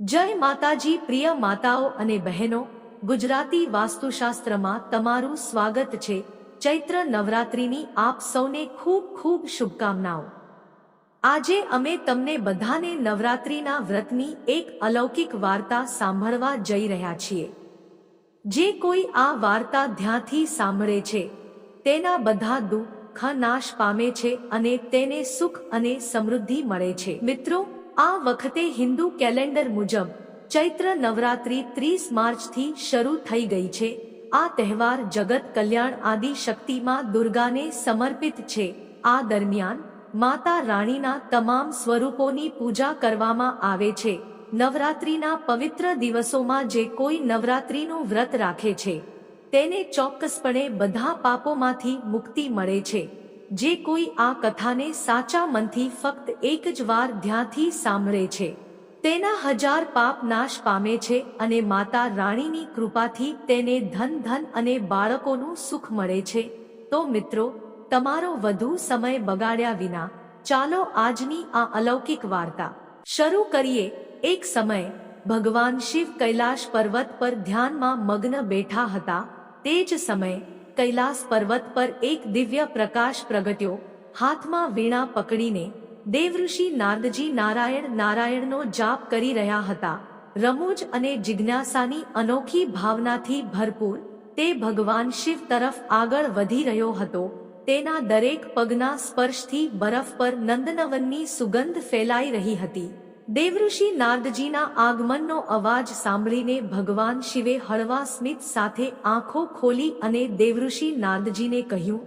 જય માતાજી, પ્રિય માતાઓ અને બહેનો, ગુજરાતી વાસ્તુશાસ્ત્રમાં તમારું સ્વાગત છે. ચૈત્ર નવરાત્રિની આપ સૌને ખૂબ ખૂબ શુભકામનાઓ. આજે અમે તમને બધાને નવરાત્રિના વ્રતની એક અલૌકિક વાર્તા સાંભળવા જઈ રહ્યા છીએ. જે કોઈ આ વાર્તા ધ્યાનથી સાંભળે છે, તેના બધા દુઃખ, નાશ પામે છે અને તેને સુખ અને સમૃદ્ધિ મળે છે. મિત્રો આ વખતે હિન્દુ કેલેન્ડર મુજબ ચૈત્ર નવરાત્રિ ત્રીસ માર્ચથી શરૂ થઈ ગઈ છે. આ તહેવાર જગત કલ્યાણ આદિ શક્તિમાં દુર્ગાને સમર્પિત છે. આ દરમિયાન માતા રાણીના તમામ સ્વરૂપોની પૂજા કરવામાં આવે છે. નવરાત્રિના પવિત્ર દિવસોમાં જે કોઈ નવરાત્રિનું વ્રત રાખે છે, તેને ચોક્કસપણે બધા પાપોમાંથી મુક્તિ મળે છે. જે કોઈ આ કથાને સાચા મનથી ફક્ત એક જ વાર ધ્યાનથી સાંભળે છે. તેના હજાર પાપ નાશ પામે છે અને માતા રાણીની કૃપાથી તેને ધન ધન અને બાળકોનું સુખ મળે છે. તો મિત્રો, તમારો વધુ સમય બગાડ્યા વિના, ચાલો આજની આ અલૌકિક વાર્તા શરૂ કરીએ. એક સમય, ભગવાન શિવ કૈલાશ પર્વત પર ધ્યાનમાં મગ્ન બેઠા હતા. તે જ સમયે કૈલાસ પર્વત પર એક દિવ્ય પ્રકાશ પ્રગટ્યો. હાથમાં વીણા પકડીને દેવઋષિ નારદજી નારાયણ નારાયણનો જાપ કરી રહ્યા હતા. રમૂજ અને જિજ્ઞાસાની અનોખી ભાવનાથી ભરપૂર તે ભગવાન શિવ તરફ આગળ વધી રહ્યો હતો. તેના દરેક પગના સ્પર્શથી બરફ પર નંદનવનની સુગંધ ફેલાઈ રહી હતી. દેવઋષિ નારદજીના આગમનનો અવાજ સાંભળીને ભગવાન શિવે હળવા સ્મિત સાથે આંખો ખોલી અને દેવઋષિ નારદજીને કહ્યું,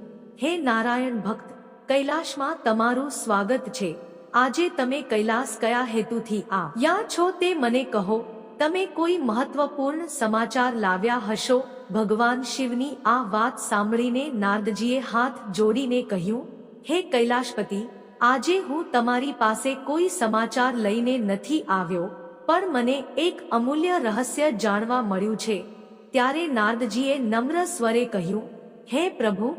હે નારાયણ ભક્ત, કૈલાશમાં તમારું સ્વાગત છે. આજે તમે કૈલાસ કયા હેતુથી આ? યા છો તે મને કહો. તમે કોઈ મહત્વપૂર્ણ સમાચાર લાવ્યા હશો? ભગવાન શિવની આ વાત સાંભળીને નારદજીએ હાથ જોડીને કહ્યું, હે કૈલાશપતિ આજે હું તમારી પાસે કોઈ સમાચાર લઈને નથી આવ્યો, પણ મને એક અમૂલ્ય રહસ્ય જાણવા મળ્યું છે. ત્યારે નારદજીએ નમ્ર સ્વરે કહ્યું, હે પ્રભુ,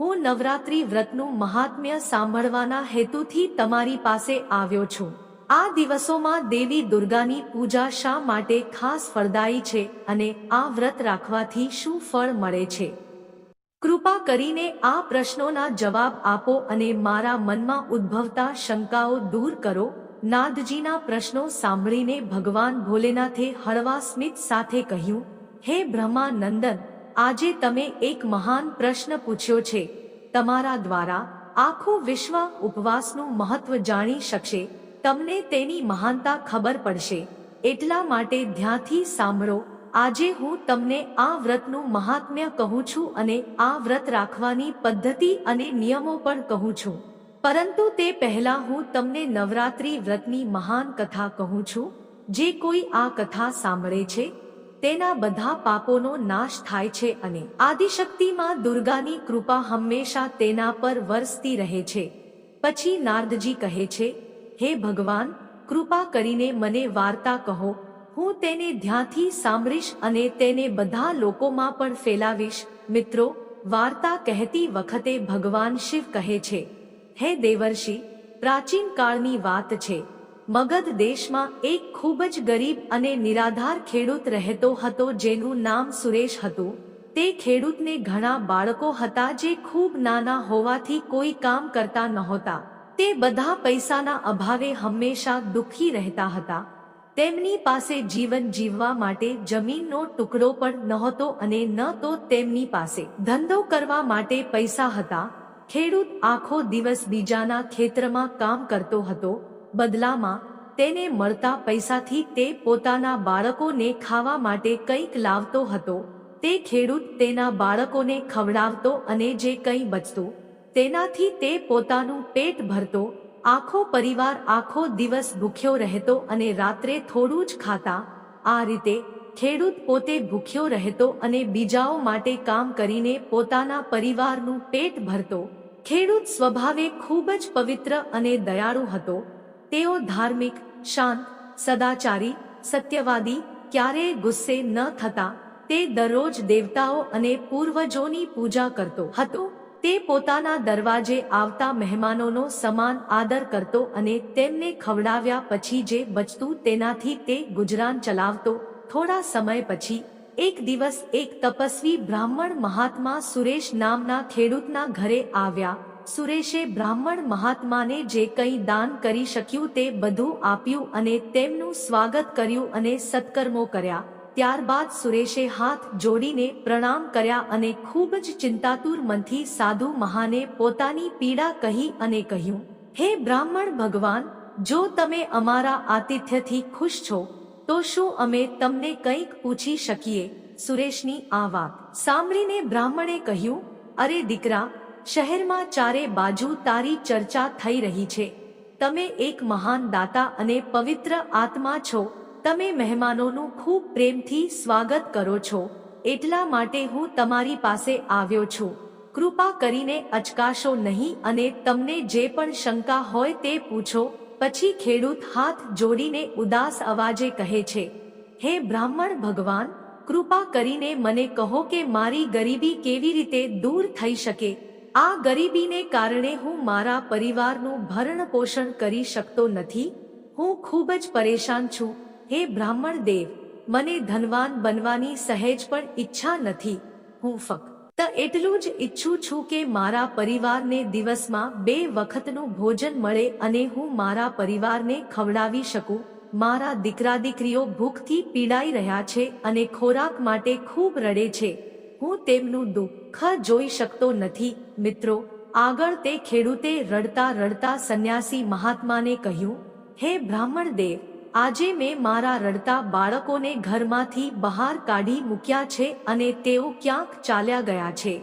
હું નવરાત્રિ વ્રતનું મહાત્મ્ય સાંભળવાના હેતુથી તમારી પાસે આવ્યો છું. આ દિવસોમાં દેવી દુર્ગાની પૂજા શા માટે ખાસ ફળદાયી છે અને આ વ્રત રાખવાથી શું ફળ મળે છે? કૃપા કરીને આ પ્રશ્નોના જવાબ આપો અને મારા મનમાં ઉદ્ભવતા શંકાઓ દૂર કરો. નાદજીના પ્રશ્નો સાંભળીને ભગવાન ભોલેનાથે હળવા સ્મિત સાથે કહ્યું, હે બ્રહ્માનંદન, આજે તમે એક મહાન પ્રશ્ન પૂછ્યો છે. તમારા દ્વારા આખું વિશ્વ ઉપવાસનું મહત્વ જાણી શકશે. તમને તેની મહાનતા ખબર પડશે. એટલા માટે ધ્યાનથી સાંભળો. આજે હું તમને આ વ્રતનું મહાત્મ્ય કહું છું અને આ વ્રત રાખવાની પદ્ધતિ અને નિયમો પણ કહું છું. પરંતુ તે પહેલા હું તમને નવરાત્રિ વ્રતની મહાન કથા કહું છું, જે કોઈ આ કથા સાંભળે છે, તેના બધા પાપોનો નાશ થાય છે અને આદિશક્તિમાં દુર્ગાની કૃપા હંમેશા તેના પર વરસતી રહે છે. પછી નારદજી કહે છે, હે ભગવાન, કૃપા કરીને મને વાર્તા કહો હું તેને ધ્યાનથી સાંભળીશ અને તેને બધા લોકોમાં પણ ફેલાવીશ. મિત્રો, વાર્તા કહેતી વખતે ભગવાન શિવ કહે છે, હે દેવર્ષિ, પ્રાચીન કાળની વાત છે. મગધ દેશમાં એક ખૂબ જ ગરીબ અને નિરાધાર ખેડૂત રહેતો હતો જેનું નામ સુરેશ હતું. તે ખેડૂતને ઘણા બાળકો હતા જે ખૂબ નાના હોવાથી કોઈ કામ કરતા નહોતા. તે બધા પૈસાના અભાવે હંમેશા દુઃખી રહેતા હતા. તેમની પાસે જીવન જીવવા માટે જમીનનો ટુકડો પણ નહોતો અને ન તો તેમની પાસે ધંધો કરવા માટે પૈસા હતા. ખેડૂત આખો દિવસ બીજાના ખેતરમાં કામ કરતો હતો. બદલામાં તેને મળતા પૈસાથી તે પોતાના બાળકોને ખાવા માટે કંઈક લાવતો હતો. તે ખેડૂત તેના બાળકોને ખવડાવતો અને જે કંઈ બચતું, તેનાથી તે પોતાનું પેટ ભરતો આખો પરિવાર આખો દિવસ ભૂખ્યો રહેતો અને રાત્રે થોડું જ ખાતા, આ રીતે ખેડૂત પોતે ભૂખ્યો રહેતો અને બીજાઓ માટે કામ કરીને પોતાના પરિવારનું પેટ ભરતો. ખેડૂત સ્વભાવે ખૂબ જ પવિત્ર અને દયાળુ હતો. તેઓ ધાર્મિક, શાંત, સદાચારી, સત્યવાદી, ક્યારેય ગુસ્સે ન થતા. તે દરરોજ દેવતાઓ અને પૂર્વજોની પૂજા કરતો હતો. તે પોતાના દરવાજે આવતા મહેમાનોનો સમાન આદર કરતો અને તેમને ખવડાવ્યા પછી જે બચતું તેનાથી તે ગુજરાન ચલાવતો, થોડા સમય પછી, એક દિવસ એક તપસ્વી બ્રાહ્મણ મહાત્મા સુરેશ નામના ખેડૂતના ઘરે આવ્યા. સુરેશે બ્રાહ્મણ મહાત્માને જે કંઈ દાન કરી શક્યું તે બધું આપ્યું અને તેમનું સ્વાગત કર્યું અને સત્કર્મો કર્યા. ત્યારબાદ સુરેશે હાથ જોડીને પ્રણામ કર્યા અને ખૂબ જ ચિંતાતુર મનથી સાધુ મહાને પોતાની પીડા કહી અને કહ્યું, હે બ્રાહ્મણ ભગવાન, જો તમે અમારા આતિથ્યથી ખુશ છો, તો શું અમે તમને કંઈક પૂછી શકીએ? સુરેશની આ વાત સાંભળીને બ્રાહ્મણે કહ્યું, અરે દીકરા, શહેરમાં ચારે બાજુ તારી ચર્ચા થઈ રહી છે. તમે એક મહાન દાતા અને પવિત્ર આત્મા છો. તમે મહેમાનોનું ખૂબ પ્રેમથી સ્વાગત કરો છો. એટલા માટે હું તમારી પાસે આવ્યો છું. કૃપા કરીને અચકાશો નહીં અને તમને જે પણ શંકા હોય તે પૂછો. પછી ખેડૂત હાથ જોડીને ઉદાસ અવાજે કહે છે, હે બ્રાહ્મણ ભગવાન, કૃપા કરીને મને કહો કે મારી ગરીબી કેવી રીતે દૂર થઈ શકે? આ ગરીબીને કારણે હું મારા પરિવારનું ભરણ પોષણ કરી શકતો નથી. હું ખૂબ જ પરેશાન છું. હે બ્રાહ્મણ દેવ, મને ધનવાન બનવાની સહેજ પણ ઈચ્છા નથી. હું ફક્ત એટલું જ ઈચ્છું છું કે મારા પરિવારને દિવસમાં બે વખતનું ભોજન મળે અને હું મારા પરિવારને ખવડાવી શકું. મારા દીકરા દીકરીઓ ભૂખથી પીડાઈ રહ્યા છે અને ખોરાક માટે ખૂબ રડે છે. હું તેમનું દુઃખ જોઈ શકતો નથી. મિત્રો, આગળ તે ખેડૂતે રડતા રડતા સંન્યાસી મહાત્માને કહ્યું, હે બ્રાહ્મણ દેવ આજે મેં મારા રડતા બાળકોને ઘરમાંથી બહાર કાઢી મૂક્યા છે અને તેઓ ક્યાંક ચાલ્યા ગયા છે.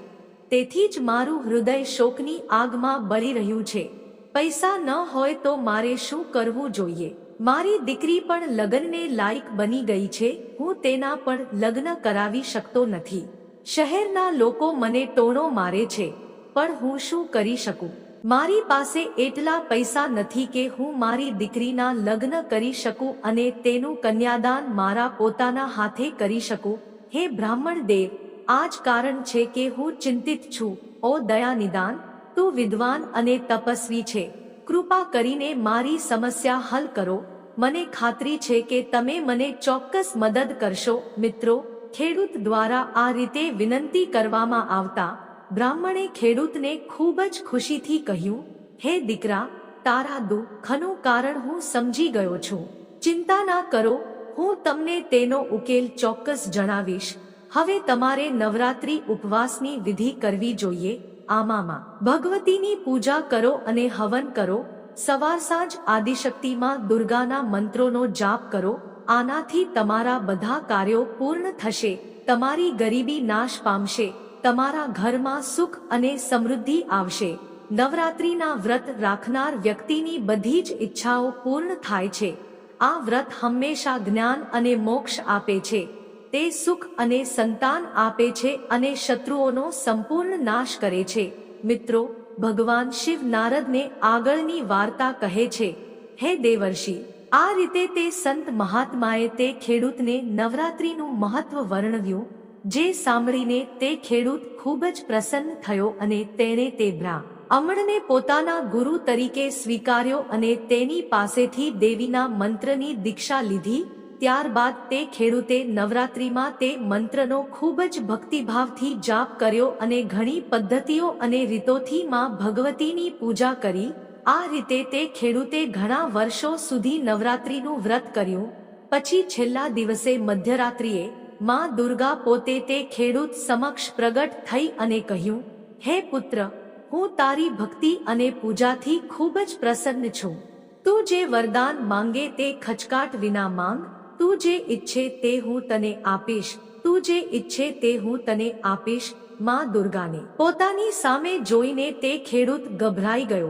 તેથી જ મારું હૃદય શોકની આગમાં બળી રહ્યું છે. પૈસા ન હોય તો મારે શું કરવું જોઈએ? મારી દીકરી પણ લગ્નને લાયક બની ગઈ છે. હું તેના પણ લગ્ન કરાવી શકતો નથી. શહેરના લોકો મને ટોણો મારે છે. પણ હું શું કરી શકું? મારી પાસે એટલા પૈસા નથી કે હું મારી દીકરીના લગ્ન કરી શકું અને તેનું કન્યાદાન મારા પોતાના હાથે કરી શકું. હે બ્રાહ્મણ દેવ આ જ કારણ છે કે હું ચિંતિત છું. ઓ દયા નિદાન તું વિદ્વાન અને તપસ્વી છે. કૃપા કરીને મારી સમસ્યા હલ કરો. મને ખાતરી છે કે તમે મને ચોક્કસ મદદ કરશો. મિત્રો, ખેડૂત દ્વારા આ રીતે વિનંતી કરવામાં આવતા બ્રાહ્મણે ખેડૂતને ખૂબ જ ખુશીથી કહ્યું, હે દીકરા, તારા દુઃખનું કારણ હું સમજી ગયો છું. ચિંતા ના કરો, હું તમને તેનો ઉકેલ ચોક્કસ જણાવીશ. હવે તમારે નવરાત્રી ઉપવાસની વિધિ કરવી જોઈએ. આમામાં ભગવતીની પૂજા કરો અને હવન કરો. સવાર સાંજ આદિશક્તિમાં દુર્ગાના મંત્રોનો જાપ કરો. આનાથી તમારા બધા કાર્યો પૂર્ણ થશે. તમારી ગરીબી નાશ પામશે. તમારા ઘરમાં સુખ અને સમૃદ્ધિ આવશે. નવરાત્રિના વ્રત રાખનાર વ્યક્તિની બધી જ ઈચ્છાઓ પૂર્ણ થાય છે. આ વ્રત હંમેશા જ્ઞાન અને મોક્ષ આપે છે. તે સુખ અને સંતાન આપે છે અને શત્રુઓનો સંપૂર્ણ નાશ કરે છે. મિત્રો, ભગવાન શિવ નારદને આગળની વાર્તા કહે છે, હે દેવર્ષિ, આ રીતે તે સંત મહાત્માએ તે ખેડૂતને નવરાત્રીનું મહત્વ વર્ણવ્યું જે સાંભળીને તે ખેડૂત ખૂબ જ પ્રસન્ન થયો અને તેણે તે બ્રા અમણને પોતાના ગુરુ તરીકે સ્વીકાર્યો અને તેની પાસેથી દેવીના મંત્રની દીક્ષા લીધી. ત્યારબાદ તે ખેડૂતે નવરાત્રિમાં તે મંત્રનો ખૂબ જ ભક્તિભાવથી જાપ કર્યો અને ઘણી પદ્ધતિઓ અને રીતોથી માં ભગવતીની પૂજા કરી. આ રીતે તે ખેડૂતે ઘણા વર્ષો સુધી નવરાત્રિનું વ્રત કર્યું. પછી છેલ્લા દિવસે મધ્યરાત્રિએ માં દુર્ગા પોતે તે ખેડૂત સમક્ષ પ્રગટ થઈ અને કહ્યું, હે પુત્ર, હું તારી ભક્તિ અને પૂજાથી ખૂબ જ પ્રસન્ન છું. તું જે વરદાન માંગે તે ખચકાટ વિના માંગ. તું જે ઈચ્છે તે હું તને આપીશ. તું જે ઈચ્છે તે હું તને આપીશ. માં દુર્ગાને પોતાની સામે જોઈને તે ખેડૂત ગભરાઈ ગયો.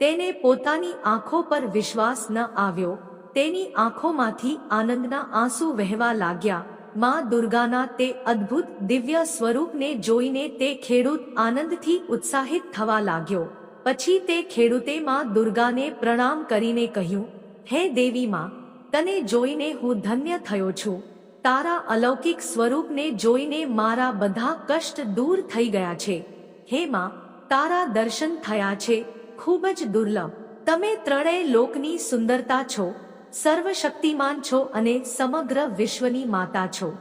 તેને પોતાની આંખો પર વિશ્વાસ ન આવ્યો. તેની આંખોમાંથી આનંદના આંસુ વહેવા લાગ્યા. માં દુર્ગાના તે અદ્ભુત દિવ્ય સ્વરૂપને જોઈને તે ખેડૂત આનંદથી ઉત્સાહિત થવા લાગ્યો. પછી તે ખેડૂતે માં દુર્ગાને પ્રણામ કરીને કહ્યું, હે દેવી માં, તને જોઈને હું ધન્ય થયો છું. તારા અલૌકિક સ્વરૂપને જોઈને મારા બધા કષ્ટ દૂર થઈ ગયા છે. હે માં, તારા દર્શન થયા છે. ખૂબ જ દુર્લભ. તમે ત્રણેય લોકની સુંદરતા છો. સર્વશક્તિમાન છો અને સમગ્ર વિશ્વની માતા છો.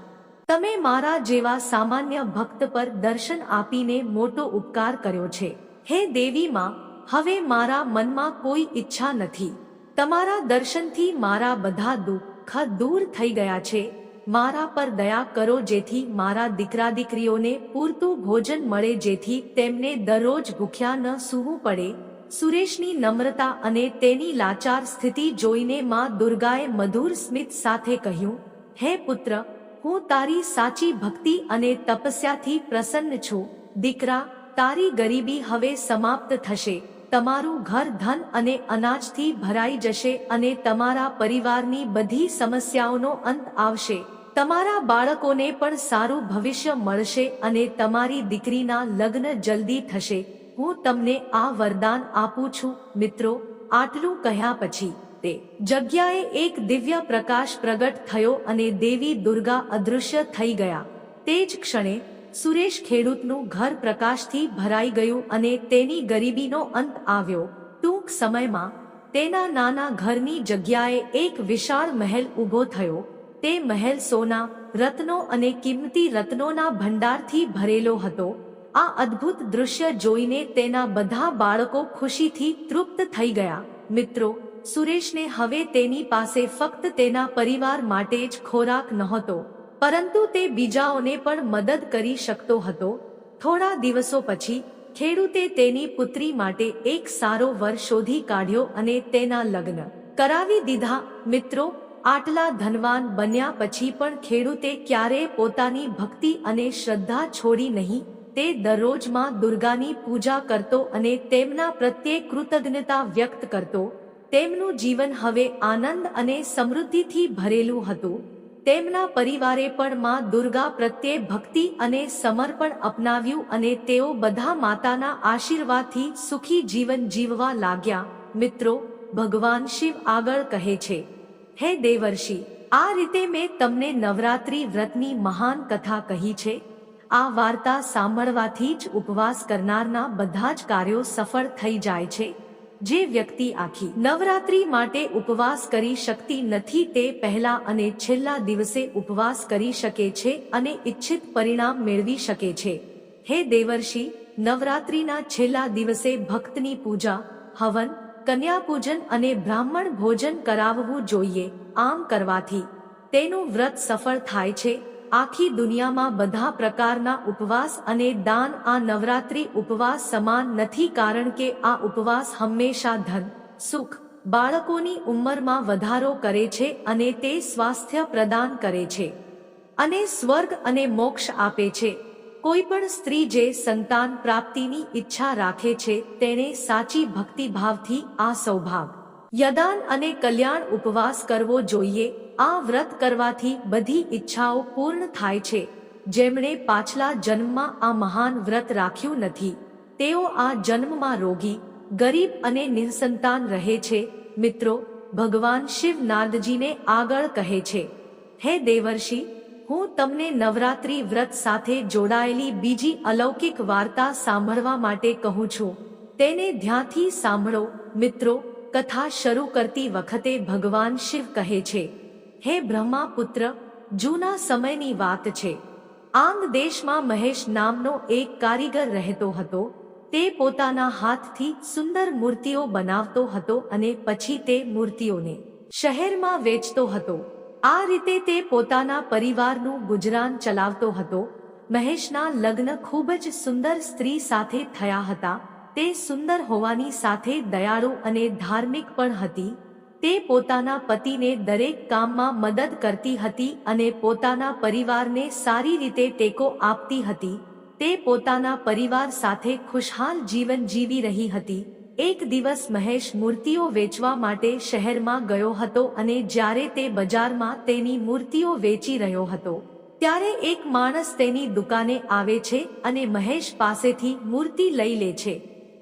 તમે મારા જેવા સામાન્ય ભક્ત પર દર્શન આપીને મોટો ઉપકાર કર્યો છે. હે દેવી માં, હવે મારા મનમાં કોઈ ઈચ્છા નથી. તમારા દર્શનથી મારા બધા દુઃખ દૂર થઈ ગયા છે. મારા પર દયા કરો જેથી મારા દીકરા દીકરીઓને પૂરતું ભોજન મળે જેથી તેમને દરરોજ ભૂખ્યા ન સૂવું પડે. સુરેશની નમ્રતા અને તેની લાચાર સ્થિતિ જોઈને માં દુર્ગાએ મધુર સ્મિત સાથે કહ્યું, હે પુત્ર, હું તારી સાચી ભક્તિ અને તપસ્યાથી પ્રસન્ન છું. દીકરા, તારી ગરીબી હવે સમાપ્ત થશે. તમારું ઘર ધન અને અનાજથી ભરાઈ જશે અને તમારા પરિવારની બધી સમસ્યાઓનો અંત આવશે. તમારા બાળકોને પણ સારું ભવિષ્ય મળશે અને તમારી દીકરીના લગ્ન જલ્દી થશે. હું તમને આ વરદાન આપું છું, મિત્રો. આટલું કહ્યા પછી તે જગ્યાએ એક દિવ્ય પ્રકાશ પ્રગટ થયો અને દેવી દુર્ગા અદૃશ્ય થઈ ગયા. તે જ ક્ષણે સુરેશ ખેડૂતનું ઘર પ્રકાશથી ભરાઈ ગયું અને તેની ગરીબીનો અંત આવ્યો. ટૂંક સમયમાં તેના નાના ઘરની જગ્યાએ એક વિશાળ મહેલ ઊભો થયો. તે મહેલ સોના, રત્નો અને કિંમતી રત્નોના ભંડારથી ભરેલો હતો. આ અદ્ભુત દૃશ્ય જોઈને તેના બધા બાળકો ખુશીથી તૃપ્ત થઈ ગયા. મિત્રો, સુરેશને હવે તેની પાસે ફક્ત તેના પરિવાર માટે જ ખોરાક નહોતો, પરંતુ તે બીજાઓને પણ મદદ કરી શકતો હતો. થોડા દિવસો પછી, ખેડૂતે તેની પુત્રી માટે એક સારો વર શોધી કાઢ્યો અને તેના લગ્ન કરાવી દીધા. મિત્રો, આટલા ધનવાન બન્યા પછી પણ ખેડૂતે ક્યારેય પોતાની ભક્તિ અને શ્રદ્ધા છોડી નહીં. તે દરરોજમાં દુર્ગાની પૂજા કરતો અને તેમના પ્રત્યે કૃતજ્ઞતા વ્યક્ત કરતો, તેમનું જીવન હવે આનંદ અને સમૃદ્ધિથી ભરેલું હતું. તેમના પરિવારે પણ માં દુર્ગા પ્રત્યે ભક્તિ અને સમર્પણ અપનાવ્યું અને તેઓ બધા માતાના આશીર્વાદથી સુખી જીવન જીવવા લાગ્યા. મિત્રો, ભગવાન શિવ આગળ કહે છે, હે દેવર્ષિ, આ રીતે મેં તમને નવરાત્રી વ્રતની મહાન કથા કહી છે. આ વાર્તા સાંભળવાથી જ ઉપવાસ કરનારના બધા જ કાર્યો સફળ થઈ જાય છે. જે વ્યક્તિ આખી નવરાત્રી માટે ઉપવાસ કરી શકતી નથી તે પહેલા અને છેલ્લા દિવસે ઉપવાસ કરી શકે છે અને ઈચ્છિત પરિણામ મેળવી શકે છે. હે દેવર્ષિ, નવરાત્રીના છેલ્લા દિવસે ભક્તની પૂજા, હવન કન્યા પૂજન અને બ્રાહ્મણ ભોજન કરાવવું જોઈએ, આમ કરવાથી તેનું વ્રત સફળ થાય છે આખી દુનિયામાં બધા પ્રકારના ઉપવાસ અને દાન આ નવરાત્રી ઉપવાસ સમાન નથી કારણ કે આ ઉપવાસ હંમેશા ધન, સુખ, બાળકોની ઉંમરમાં વધારો કરે છે અને તે સ્વાસ્થ્ય પ્રદાન કરે છે અને સ્વર્ગ અને મોક્ષ આપે છે. કોઈ પણ સ્ત્રી જે સંતાન પ્રાપ્તિની ઈચ્છા રાખે છે તેને સાચી ભક્તિભાવથી આ સૌભાગ યદાન અને કલ્યાણ ઉપવાસ કરવો જોઈએ. આ વ્રત કરવાથી બધી ઈચ્છાઓ પૂર્ણ થાય છે. જેમણે પાછલા જન્મમાં આ મહાન વ્રત રાખ્યું નથી. તેઓ આ જન્મમાં રોગી, ગરીબ અને નિસંતાન રહે છે. મિત્રો, ભગવાન શિવ નારદજીને આગળ કહે છે, હે દેવર્ષિ, હું તમને નવરાત્રી વ્રત સાથે જોડાયેલી બીજી અલૌકિક વાર્તા સાંભળવા માટે કહું છું. તેને ધ્યાનથી સાંભળો, મિત્રો કથા શરૂ કરતી વખતે ભગવાન શિવ કહે છે, હે બ્રહ્મા પુત્ર, જૂના સમયની વાત છે. આંગ દેશમાં મહેશ નામનો એક કારીગર રહેતો હતો. તે પોતાના હાથથી સુંદર મૂર્તિઓ બનાવતો હતો અને પછી તે મૂર્તિઓને શહેરમાં વેચતો હતો. આ રીતે તે પોતાના પરિવારનું ગુજરાન ચલાવતો હતો. મહેશના લગ્ન ખૂબ જ સુંદર સ્ત્રી સાથે થયા હતા. તે સુંદર હોવાની સાથે દયાળુ અને ધાર્મિક પણ હતી. તે પોતાના પતિને દરેક કામમાં મદદ કરતી હતી અને પોતાના પરિવારને સારી રીતે ટેકો આપતી હતી. તે પોતાના પરિવાર સાથે ખુશહાલ જીવન જીવી રહી હતી. એક દિવસ મહેશ મૂર્તિઓ વેચવા માટે શહેરમાં ગયો હતો અને જ્યારે તે બજારમાં તેની મૂર્તિઓ વેચી રહ્યો હતો, ત્યારે એક માણસ તેની દુકાને આવે છે અને મહેશ પાસેથી મૂર્તિ લઈ લે છે.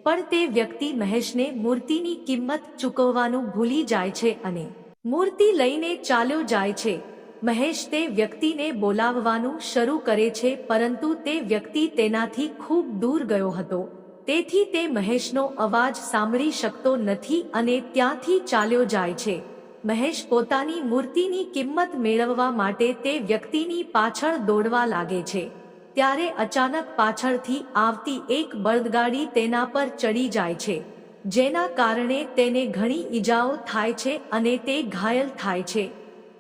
પણ તે વ્યક્તિ મહેશને મૂર્તિની કિંમત ચૂકવવાનું ભૂલી જાય છે અને મૂર્તિ લઈને ચાલ્યો જાય છે. મહેશ તે વ્યક્તિને બોલાવવાનું શરૂ કરે છે, પરંતુ તે વ્યક્તિ તેનાથી ખૂબ દૂર ગયો હતો. તેથી તે મહેશનો અવાજ સાંભળી શકતો નથી અને ત્યાંથી ચાલ્યો જાય છે. મહેશ પોતાની મૂર્તિની કિંમત મેળવવા માટે તે વ્યક્તિની પાછળ દોડવા લાગે છે. ત્યારે અચાનક પાછળથી આવતી એક બળદગાડી તેના પર ચડી જાય છે, જેના કારણે તેને ઘણી ઈજાઓ થાય છે અને તે ઘાયલ થાય છે.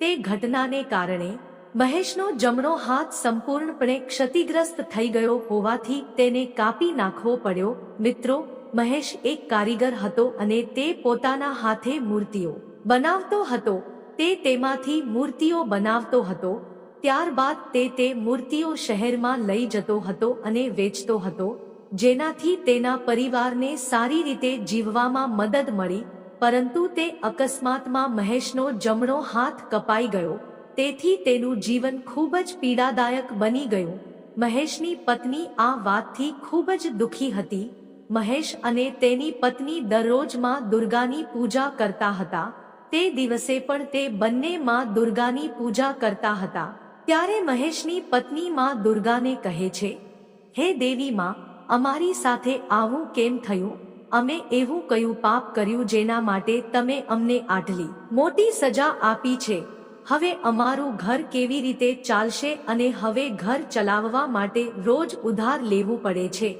તે ઘટનાને કારણે મહેશનો જમણો હાથ સંપૂર્ણપણે ક્ષતિગ્રસ્ત થઈ ગયો હોવાથી તેને કાપી નાખવો પડ્યો. મિત્રો, મહેશ એક કારીગર હતો અને તે પોતાના હાથે મૂર્તિઓ બનાવતો હતો. તે તેમાંથી મૂર્તિઓ બનાવતો હતો. ત્યારબાદ તે તે મૂર્તિઓ શહેરમાં લઈ જતો હતો અને વેચતો હતો, જેનાથી તેના પરિવારને સારી રીતે જીવવામાં મદદ મળી, પરંતુ તે અકસ્માતમાં મહેશનો જમણો હાથ કપાઈ ગયો, તેથી તેનું જીવન ખૂબ જ પીડાદાયક બની ગયું. મહેશની પત્ની આ વાતથી ખૂબ જ દુઃખી હતી. મહેશ અને તેની પત્ની દરરોજમાં દુર્ગાની પૂજા કરતા હતા. તે દિવસે પણ તે બંને માં દુર્ગાની પૂજા કરતા હતા. ત્યારે મહેશની પત્ની માં દુર્ગાને કહે છે, હે દેવી માં, અમારી સાથે આવું કેમ થયું? અમે એવું કયું પાપ કર્યું જેના માટે તમે અમને આટલી મોટી સજા આપી છે. હવે અમારું ઘર કેવી રીતે ચાલશે અને હવે ઘર ચલાવવા માટે રોજ ઉધાર લેવું પડે છે?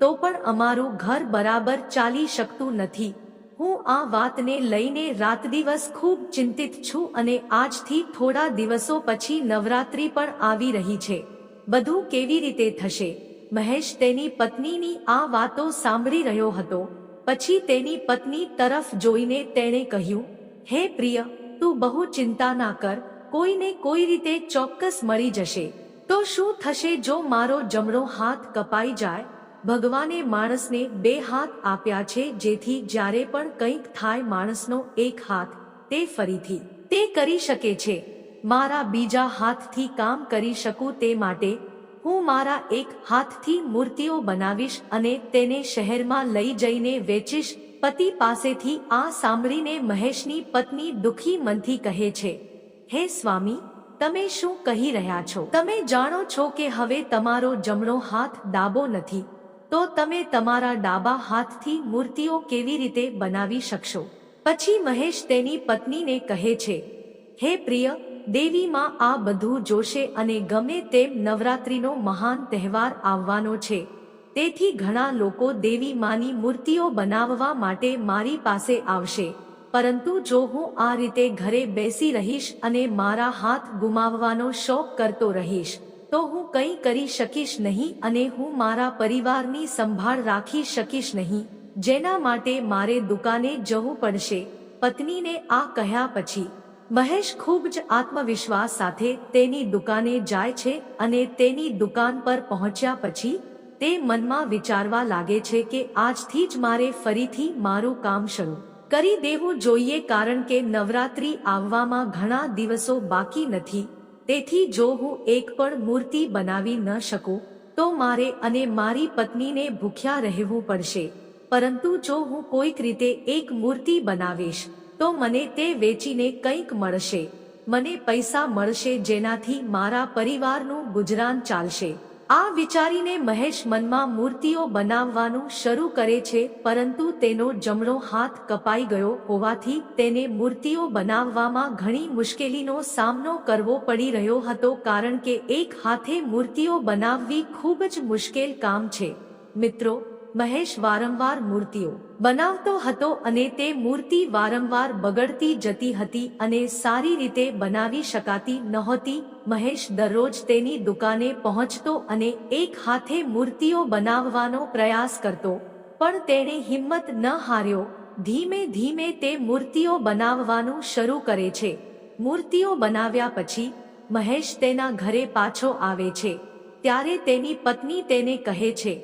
તો પણ અમારું ઘર બરાબર ચાલી શકતું નથી. હું આ વાતને લઈને રાત દિવસ ખૂબ ચિંતિત છું અને આજથી થોડા દિવસો પછી નવરાત્રી પણ આવી રહી છે. બધું કેવી રીતે થશે? મહેશ તેની પત્નીની આ વાતો સાંભળી રહ્યો હતો. પછી તેની પત્ની તરફ જોઈને તેણે કહ્યું, હે પ્રિય, તું બહુ ચિંતા ના કર, કોઈને કોઈ રીતે ચોક્કસ મળી જશે. તો શું થશે જો મારો જમણો હાથ કપાઈ જાય? ભગવાને માણસને બે હાથ આપ્યા છે, જેથી જ્યારે પણ કંઈક થાય માણસનો એક હાથ, તે ફરીથી તે કરી શકે છે. મારા બીજા હાથથી કામ કરી શકું તે માટે હું મારા એક હાથથી મૂર્તિઓ બનાવીશ અને તેને શહેરમાં લઈ જઈને વેચીશ. પતિ પાસેથી આ સાંભળીને મહેશની પત્ની દુખી મનથી કહે છે, હે સ્વામી, તમે શું કહી રહ્યા છો? તમે જાણો છો કે હવે તમારો જમણો હાથ ડાબો નથી. તો તમે તમારા ડાબા હાથથી મૂર્તિઓ કેવી રીતે બનાવી શકશો? પછી મહેશ તેની પત્નીને કહે છે, હે પ્રિય, દેવીમાં આ બધું જોશે અને ગમે તેમ નવરાત્રિનો મહાન તહેવાર આવવાનો છે. તેથી ઘણા લોકો દેવી માની મૂર્તિઓ બનાવવા માટે મારી પાસે આવશે. પરંતુ જો હું આ રીતે ઘરે બેસી રહીશ અને મારા હાથ ગુમાવવાનો શોખ કરતો રહીશ તો હું કંઈ કરી શકીશ નહીં અને હું મારા પરિવારની સંભાળ રાખી શકીશ નહીં, જેના માટે મારે દુકાને જવું પડશે. પત્નીને આ કહ્યા પછી, મહેશ ખૂબ જ આત્મવિશ્વાસ સાથે તેની દુકાને જાય છે અને તેની દુકાન પર પહોંચ્યા પછી, તે મનમાં વિચારવા લાગે છે કે આજથી જ મારે ફરીથી મારું કામ શરૂ કરી દેવું જોઈએ કારણ કે નવરાત્રી આવવામાં ઘણા દિવસો બાકી નથી. તેથી જો હું એક પણ મૂર્તિ બનાવી ન શકું, તો મારે અને મારી પત્નીને ભૂખ્યા રહેવું પડશે. પરંતુ જો હું કોઈક રીતે એક મૂર્તિ બનાવીશ, તો મને તે વેચીને કંઈક મળશે. મને પૈસા મળશે જેનાથી મારા પરિવારનું ગુજરાન ચાલશે. આ વિચારીને મહેશ મનમાં મૂર્તિઓ બનાવવાનું શરૂ કરે છે, પરંતુ તેનો જમણો હાથ કપાઈ ગયો હોવાથી તેને મૂર્તિઓ બનાવવામાં ઘણી મુશ્કેલીનો સામનો કરવો પડી રહ્યો હતો કારણ કે એક હાથે મૂર્તિઓ બનાવવી ખૂબ જ મુશ્કેલ કામ છે. મિત્રો મહેશ વારંવાર મૂર્તિઓ બનાવતો હતો અને તે મૂર્તિ વારંવાર બગડતી જતી હતી અને સારી રીતે બનાવી શકાતી નહોતી. મહેશ દરરોજ તેની દુકાને પહોંચતો અને એક હાથે મૂર્તિઓ બનાવવાનો પ્રયાસ કરતો, પણ તેણે હિંમત ન હાર્યો. ધીમે ધીમે તે મૂર્તિઓ બનાવવાનું શરૂ કરે છે. મૂર્તિઓ બનાવ્યા પછી, મહેશ તેના ઘરે પાછો આવે છે. ત્યારે તેની પત્ની તેને કહે છે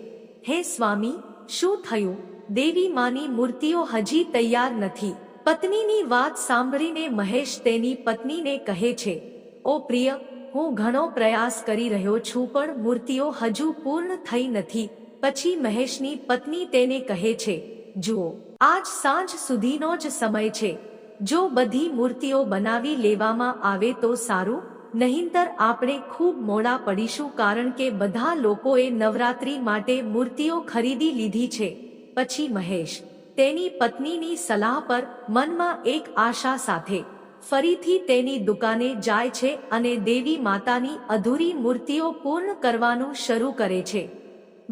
હે સ્વામી, શું થયું? દેવી માની મૂર્તિઓ હજી તૈયાર નથી. પત્નીની વાત સાંભળીને મહેશ તેની પત્નીને કહે છે, ઓ પ્રિય, હું ઘણો પ્રયાસ કરી રહ્યો છું પણ મૂર્તિઓ હજુ પૂર્ણ થઈ નથી. પછી મહેશની પત્ની તેને કહે છે, જુઓ, આજ સાંજ સુધીનો જ સમય છે. જો બધી મૂર્તિઓ બનાવી લેવામાં આવે તો સારું નહીંતર આપણે ખૂબ મોડા પડીશું કારણ કે બધા લોકોએ નવરાત્રી માટે મૂર્તિઓ ખરીદી લીધી છે. પછી મહેશ, તેની પત્નીની સલાહ પર મનમાં એક આશા સાથે ફરીથી તેની દુકાને જાય છે અને દેવી માતાની અધૂરી મૂર્તિઓ પૂર્ણ કરવાનું શરૂ કરે છે.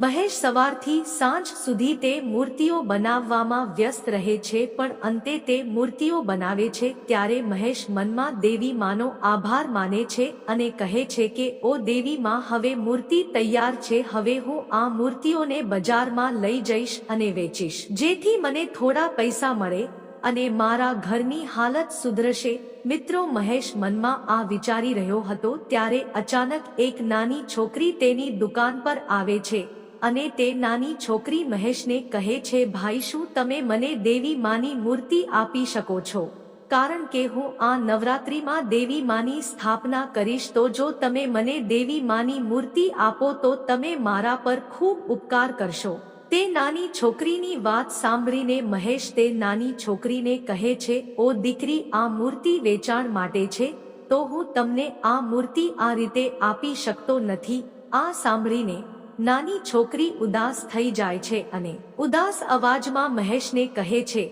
મહેશ સવારથી સાંજ સુધી તે મૂર્તિઓ બનાવવામાં વ્યસ્ત રહે છે, પણ અંતે તે મૂર્તિઓ બનાવે છે ત્યારે મહેશ મનમાં દેવી માનો આભાર માને છે અને કહે છે કે, ઓ દેવી માં, હવે મૂર્તિ તૈયાર છે, હવે હું આ મૂર્તિઓને બજારમાં લઈ જઈશ અને વેચીશ. જેથી મને થોડા પૈસા મળે અને મારા ઘરની હાલત સુધરશે. મિત્રો, મહેશ મનમાં આ વિચારી રહ્યો હતો ત્યારે અચાનક એક નાની છોકરી તેની દુકાન પર આવે છે. અને તે નાની છોકરી મહેશને કહે છે, ભાઈ, શું તમે મને દેવી માની મૂર્તિ આપી શકો છો? કારણ કે હું આ નવરાત્રિમાં દેવી માની સ્થાપના કરીશ, તો જો તમે મને દેવી માની મૂર્તિ આપો, તો તમે મારા પર ખૂબ ઉપકાર કરશો. તે નાની છોકરીની વાત સાંભળીને મહેશ તે નાની છોકરીને કહે છે, ઓ દીકરી, આ મૂર્તિ વેચાણ માટે છે, તો હું તમને આ મૂર્તિ આ રીતે આપી શકતો નથી. આ સાંભળીને નાની છોકરી ઉદાસ થઈ જાય છે અને ઉદાસ અવાજમાં મહેશને કહે છે,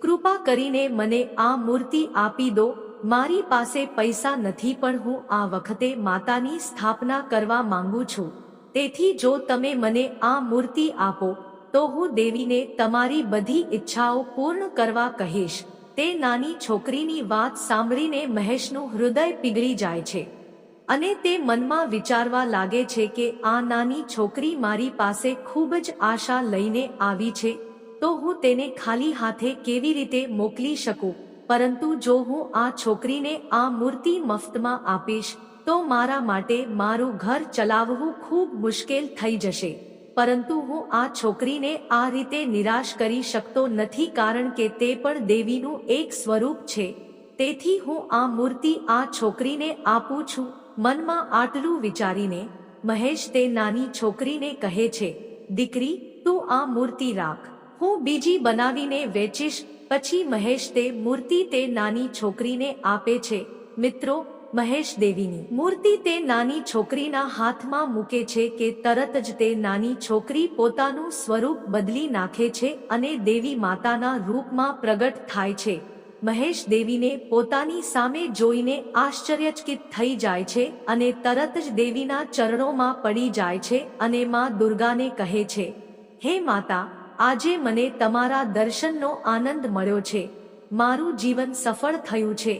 કૃપા કરીને મને આ મૂર્તિ આપી દો, મારી પાસે પૈસા નથી પણ હું આ વખતે માતાની સ્થાપના કરવા માંગુ છું. તેથી જો તમે મને આ મૂર્તિ આપો, તો હું દેવીને તમારી બધી ઈચ્છાઓ પૂર્ણ કરવા કહીશ. તે નાની છોકરીની વાત સાંભળીને મહેશનું હૃદય પીગળી જાય છે. અને તે મનમાં વિચારવા લાગે છે કે આ નાની છોકરી મારી પાસે ખૂબ જ આશા લઈને આવી છે, તો હું તેને ખાલી હાથે કેવી રીતે મોકલી શકું? પરંતુ જો હું આ છોકરીને આ મૂર્તિ મફતમાં આપીશ, તો મારા માટે મારું ઘર ચલાવવું ખૂબ મુશ્કેલ થઈ જશે. પરંતુ હું આ છોકરીને આ રીતે નિરાશ કરી શકતો નથી કારણ કે તે પણ દેવીનું એક સ્વરૂપ છે. તેથી હું આ મૂર્તિ આ છોકરીને આપું છું. મનમાં આટલું વિચારીને મહેશ તે નાની છોકરીને કહે છે, દીકરી, તું આ મૂર્તિ રાખ. હું બીજી બનાવીને વેચીશ. પછી મહેશ તે મૂર્તિ તે નાની છોકરીને આપે છે. મિત્રો, મહેશ દેવીની મૂર્તિ તે નાની છોકરીના હાથમાં મૂકે છે કે તરત જ તે નાની છોકરી પોતાનું સ્વરૂપ બદલી નાખે છે અને દેવી માતાના રૂપમાં પ્રગટ થાય છે. મહેશ દેવીને પોતાની સામે જોઈને આશ્ચર્યચકિત થઈ જાય છે અને તરત જ દેવીના ચરણોમાં પડી જાય છે અને માં દુર્ગાને કહે છે, હે માતા, આજે મને તમારા દર્શનનો આનંદ મળ્યો છે. મારું જીવન સફળ થયું છે.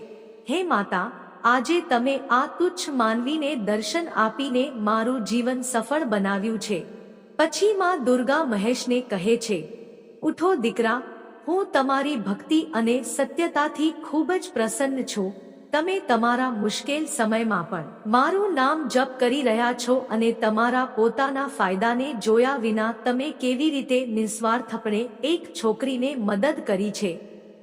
હે માતા, આજે તમે આ તુચ્છ માનવીને દર્શન આપીને મારું જીવન સફળ બનાવ્યું છે. પછી માં દુર્ગા મહેશને કહે છે, ઉઠો દીકરા હું તમારી ભક્તિ અને સત્યતાથી ખૂબ જ પ્રસન્ન છું. તમે તમારા મુશ્કેલ સમયમાં પણ મારું નામ જપ કરી રહ્યા છો અને તમારા પોતાના ફાયદાને જોયા વિના તમે કેવી રીતે નિસ્વાર્થપણે એક છોકરીને મદદ કરી છે.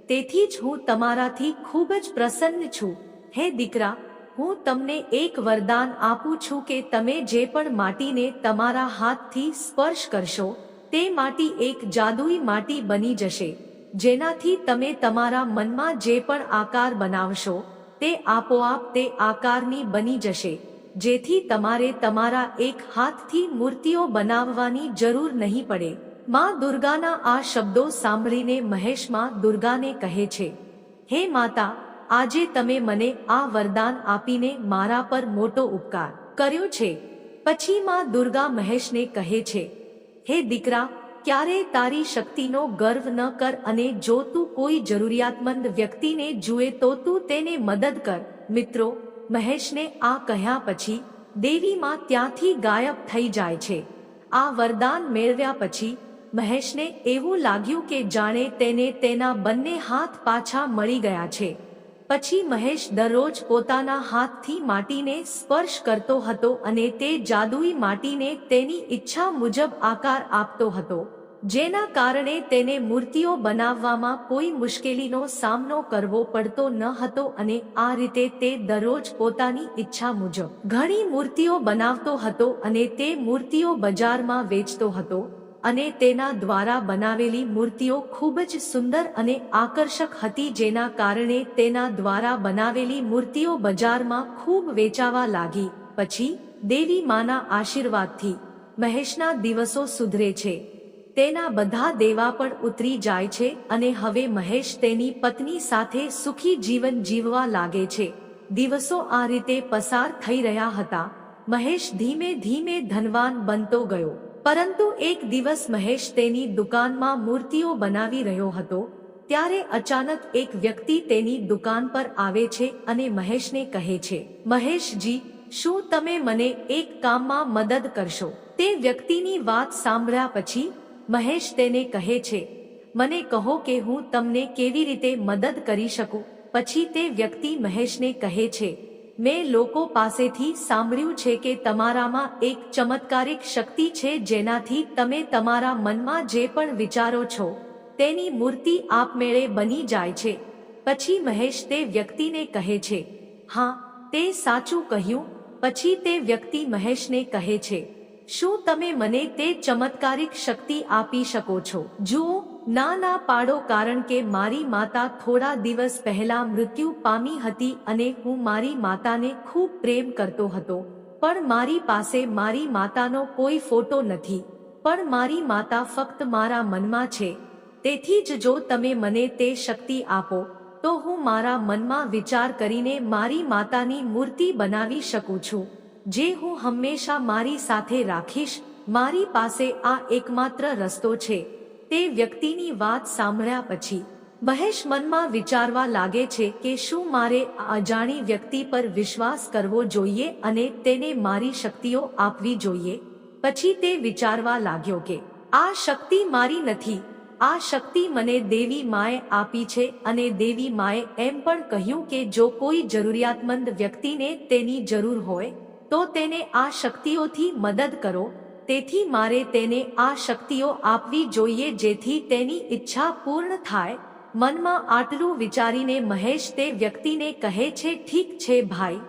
તેથી જ હું તમારાથી ખૂબ જ પ્રસન્ન છું. હે દીકરા, હું તમને એક વરદાન આપું છું કે તમે જે પણ માટીને તમારા હાથથી સ્પર્શ કરશો, તે માટી એક જાદુઈ માટી બની જશે. જેનાથી તમે તમારા મનમાં જે પણ આકાર બનાવશો, તે આપોઆપ તે આકારની બની જશે, જેથી તમારે તમારા એક હાથથી મૂર્તિઓ બનાવવાની જરૂર નહીં પડે. માં દુર્ગાના આ શબ્દો સાંભળીને મહેશમાં દુર્ગાને કહે છે, હે માતા, આજે તમે મને આ વરદાન આપીને મારા પર મોટો ઉપકાર કર્યો છે. પછી માં દુર્ગા મહેશને કહે છે, હે દીકરા ક્યારેય તારી શક્તિનો ગર્વ ન કર અને જો તું કોઈ જરૂરિયાતમંદ વ્યક્તિને જુએ તો તું તેને મદદ કર. મિત્રો, મહેશને આ કહ્યા પછી દેવીમાં ત્યાંથી ગાયબ થઈ જાય છે. આ વરદાન મેળવ્યા પછી મહેશને એવું લાગ્યું કે જાણે તેને તેના બંને હાથ પાછા મળી ગયા છે. પછી મહેશ દરરોજ પોતાના હાથથી માટીને સ્પર્શ કરતો હતો અને તે જાદુઈ માટીને તેની ઈચ્છા મુજબ આકાર આપતો હતો. જેના કારણે તેને મૂર્તિઓ બનાવવામાં કોઈ મુશ્કેલીનો સામનો કરવો પડતો ન હતો અને આ રીતે તે દરરોજ પોતાની ઈચ્છા મુજબ ઘણી મૂર્તિઓ બનાવતો હતો અને તે મૂર્તિઓ બજારમાં વેચતો હતો અને તેના દ્વારા બનાવેલી મૂર્તિઓ ખૂબ જ સુંદર અને આકર્ષક હતી જેના કારણે તેના દ્વારા બનાવેલી મૂર્તિઓ બજારમાં ખૂબ વેચાવા લાગી. પછી દેવી માના આશીર્વાદથી મહેશના દિવસો સુધરે છે. તેના બધા દેવા પણ ઉતરી જાય છે અને હવે મહેશ તેની પત્ની સાથે સુખી જીવન જીવવા લાગે છે. દિવસો આ રીતે પસાર થઈ રહ્યા હતા. મહેશ ધીમે ધીમે ધનવાન બનતો ગયો. પરંતુ એક દિવસ મહેશ તેની દુકાનમાં મૂર્તિઓ બનાવી રહ્યો હતો. ત્યારે અચાનક એક વ્યક્તિ તેની દુકાન પર આવે છે અને મહેશને કહે છે, મહેશજી, શું તમે મને એક કામમાં મદદ કરશો? તે વ્યક્તિની વાત સાંભળ્યા પછી મહેશ તેને કહે છે, મને કહો કે હું તમને કેવી રીતે મદદ કરી શકું? પછી તે વ્યક્તિ મહેશને કહે છે, મેં લોકો પાસેથી સાંભળ્યું છે કે તમારામાં એક ચમત્કારિક શક્તિ છે જેનાથી તમે તમારા મનમાં જે પણ વિચારો છો, તેની મૂર્તિ આપમેળે બની જાય છે. પછી મહેશ તે વ્યક્તિને કહે છે, હા, તે સાચું કહ્યું. પછી તે વ્યક્તિ મહેશને કહે છે શું તમે મને તે ચમત્કારિક શક્તિ આપી શકો છો? જુઓ, ના ના પાડો કારણ કે મારી માતા થોડા દિવસ પહેલા મૃત્યુ પામી હતી અને હું મારી માતાને ખૂબ પ્રેમ કરતો હતો. પણ મારી પાસે મારી માતાનો કોઈ ફોટો નથી. પણ મારી માતા ફક્ત મારા મનમાં છે. તેથી જ જો તમે મને તે શક્તિ આપો, તો હું મારા મનમાં વિચાર કરીને મારી માતાની મૂર્તિ બનાવી શકું છું. જે હું હંમેશા મારી સાથે રાખીશ, મારી પાસે આ એકમાત્ર રસ્તો છે. તે વ્યક્તિની વાત સાંભળ્યા પછી, મહેશ મનમાં વિચારવા લાગે છે કે શું મારે આ અજાણી વ્યક્તિ પર વિશ્વાસ કરવો જોઈએ અને તેને મારી શક્તિઓ આપવી જોઈએ? પછી તે વિચારવા લાગ્યો કે, આ શક્તિ મારી નથી. આ શક્તિ મને દેવી માએ આપી છે અને દેવી માએ એમ પણ કહ્યું કે જો કોઈ જરૂરિયાતમંદ વ્યક્તિને તેની જરૂર હોય તો તેને આ શક્તિઓથી મદદ કરો. તેથી મારે તેને આ શક્તિઓ આપવી જોઈએ જેથી તેની ઈચ્છા પૂર્ણ થાય. મનમાં આટલું વિચારીને મહેશ તે વ્યક્તિને કહે છે, ઠીક છે ભાઈ,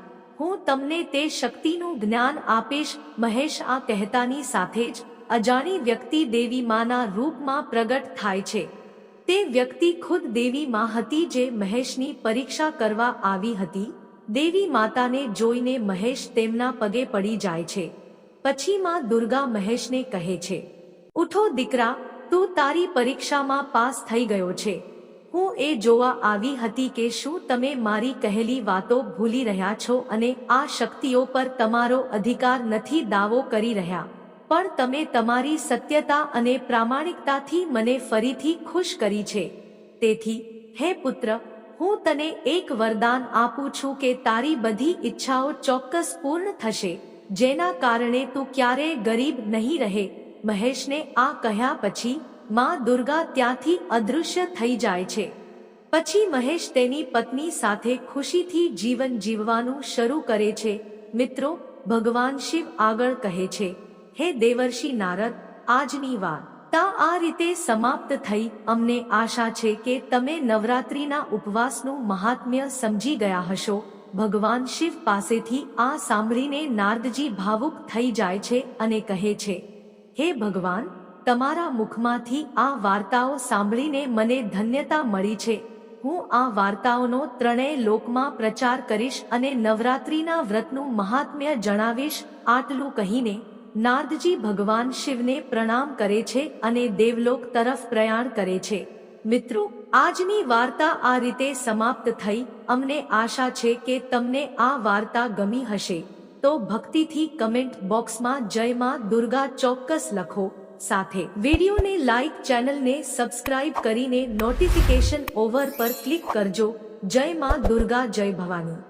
હું તમને તે શક્તિનું જ્ઞાન આપીશ. મહેશ આ કહેતાની સાથે જ અજાણી વ્યક્તિ દેવી માના રૂપમાં પ્રગટ થાય છે. તે વ્યક્તિ ખુદ દેવી માં હતી જે મહેશની પરીક્ષા કરવા આવી હતી. દેવી માતાને જોઈને મહેશ તેમના પગે પડી જાય છે. પછી માં દુર્ગા મહેશને કહે છે, ઉઠો દીકરા, તું તારી પરીક્ષામાં પાસ થઈ ગયો છે. હું એ જોવા આવી હતી કે શું તમે મારી કહેલી વાતો ભૂલી રહ્યા છો અને આ શક્તિઓ પર તમારો અધિકાર નથી દાવો કરી રહ્યા. પણ તમે તમારી સત્યતા અને પ્રામાણિકતાથી મને ફરીથી ખુશ કરી છે. તેથી, હે પુત્ર હું તને એક વરદાન આપું છું કે તારી બધી ઈચ્છાઓ ચોક્કસ પૂર્ણ થશે, જેના કારણે તું ક્યારેય ગરીબ નહીં રહે. મહેશને આ કહ્યા પછી, માં દુર્ગા ત્યાંથી અદૃશ્ય થઈ જાય છે. પછી મહેશ તેની પત્ની સાથે ખુશીથી જીવન જીવવાનું શરૂ કરે છે. મિત્રો, ભગવાન શિવ આગળ કહે છે, હે દેવર્ષિ નારદ, આજની વાત. તા આ રીતે સમાપ્ત થઈ. અમને આશા છે કે તમે નવરાત્રિના ઉપવાસનું મહાત્મ્ય સમજી ગયા હશો. ભગવાન શિવ પાસેથી આ સાંભળીને નારદજી ભાવુક થઈ જાય છે અને કહે છે, હે ભગવાન, તમારા મુખમાંથી આ વાર્તાઓ સાંભળીને મને ધન્યતા મળી છે. હું આ વાર્તાઓનો ત્રણેય લોકમાં પ્રચાર કરીશ અને નવરાત્રિના વ્રતનું મહાત્મ્ય જણાવીશ. આટલું કહીને નારદજી ભગવાન શિવને પ્રણામ કરે છે અને દેવલોક તરફ પ્રયાણ કરે છે. મિત્રો, આજની વાર્તા આ રીતે સમાપ્ત થઈ. અમને આશા છે કે તમને આ વાર્તા ગમી હશે. તો ભક્તિથી કમેન્ટ બોક્સમાં જય માં દુર્ગા ચોક્કસ લખો. સાથે વિડીયોને લાઇક ચેનલને સબસ્ક્રાઇબ કરીને નોટિફિકેશન ઓવર પર ક્લિક કરજો. જય માં દુર્ગા જય ભવાની.